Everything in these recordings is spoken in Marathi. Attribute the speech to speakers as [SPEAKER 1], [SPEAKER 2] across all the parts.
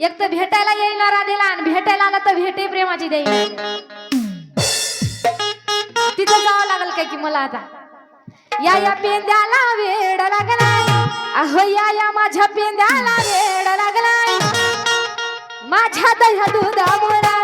[SPEAKER 1] एक तर भेटायला येईल राधेला आणि भेटायला आला तर भेटे प्रेमाची देई. तिथं जावं लागल काय की मला आता? या या पेंद्याला वेड लागलाय. अहो या या माझ्या पेंद्याला वेड लागलाय. माझ्या दह्या
[SPEAKER 2] दुधा मोरा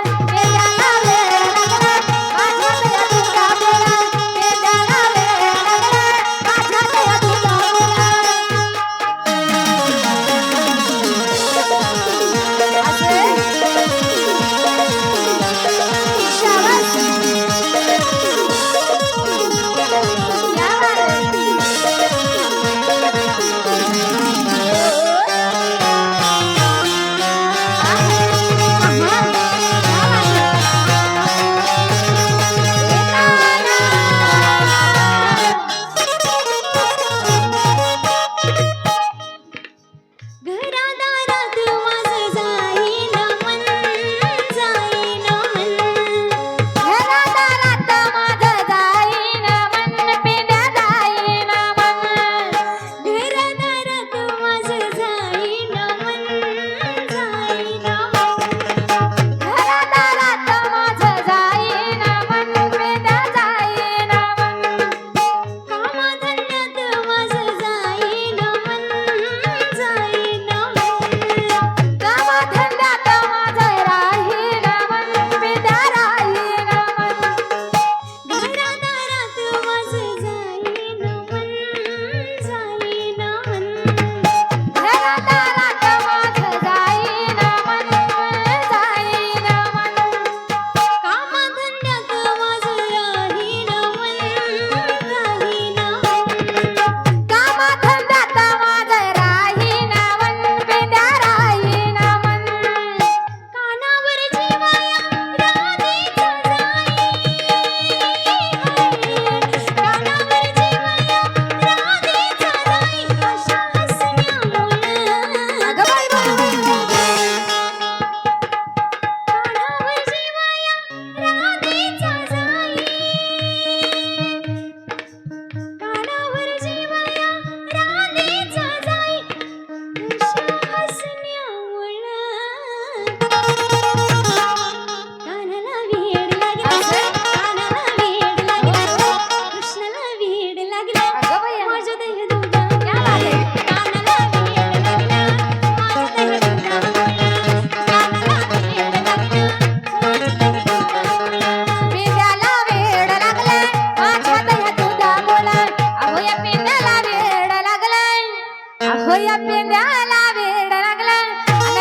[SPEAKER 2] लागला.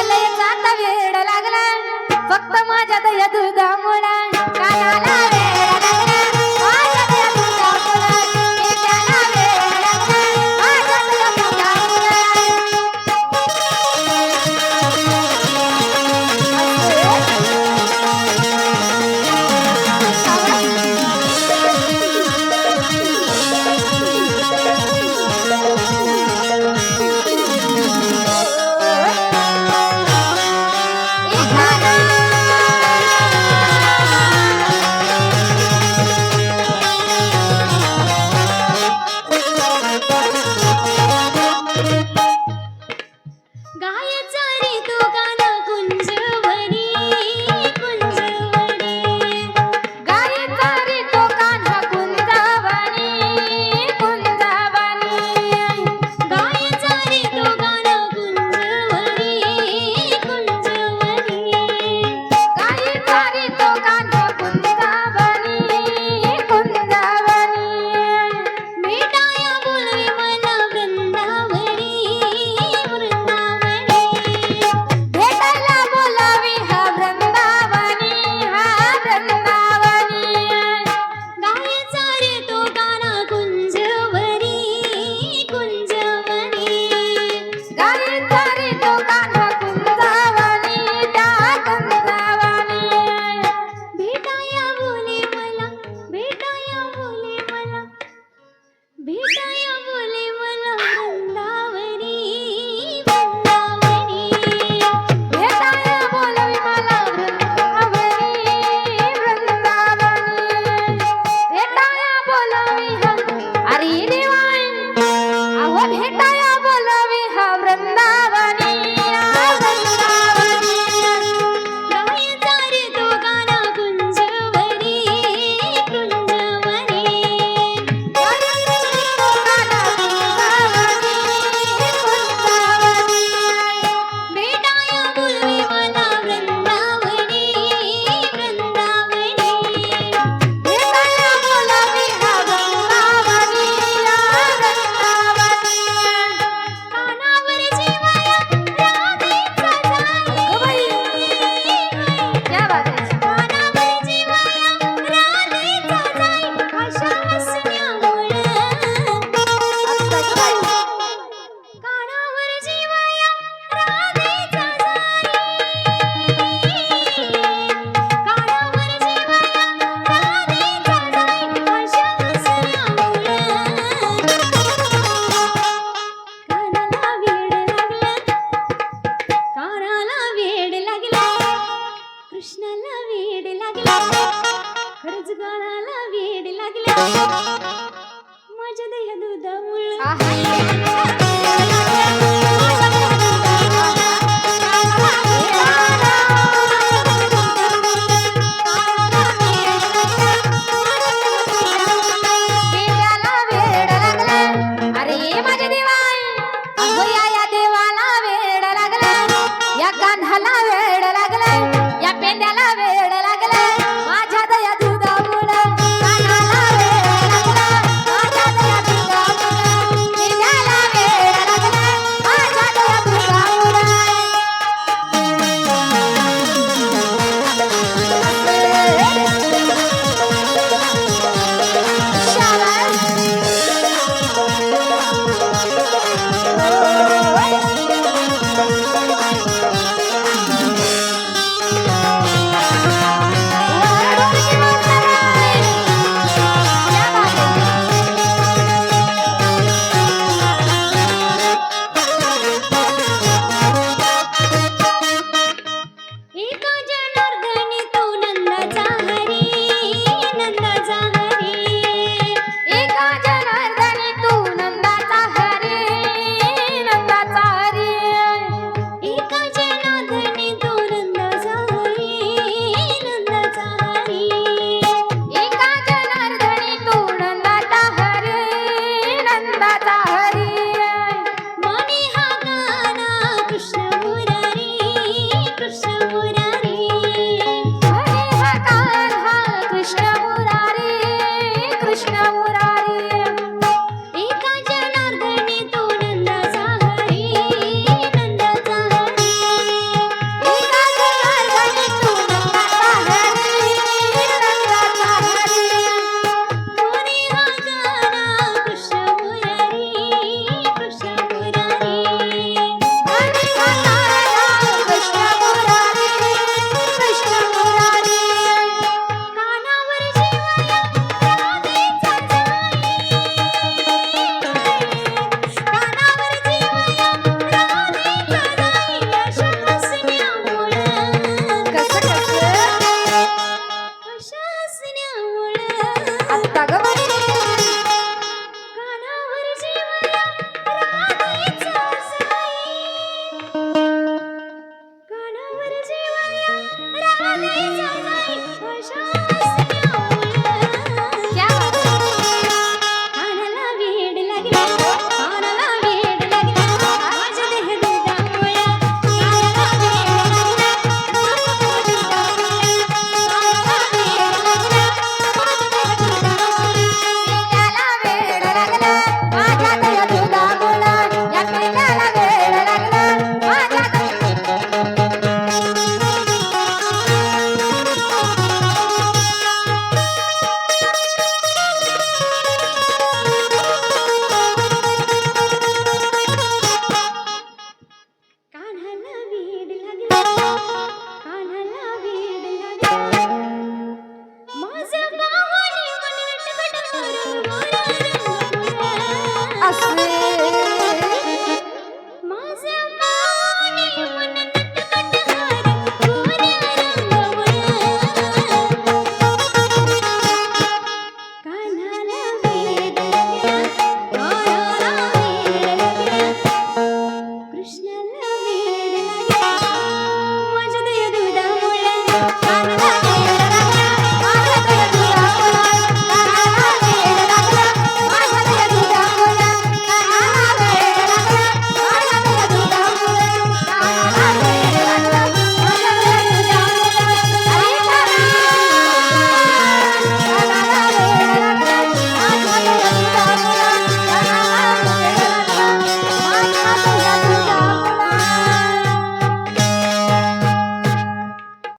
[SPEAKER 2] लय जाता वेड लागला. फक्त माझ्या
[SPEAKER 1] दया दुधामुळा कृष्णाला वेड लागला. खरच गळाला वेड लागला. माझ्या दह्या दुधामुळं
[SPEAKER 2] I love it.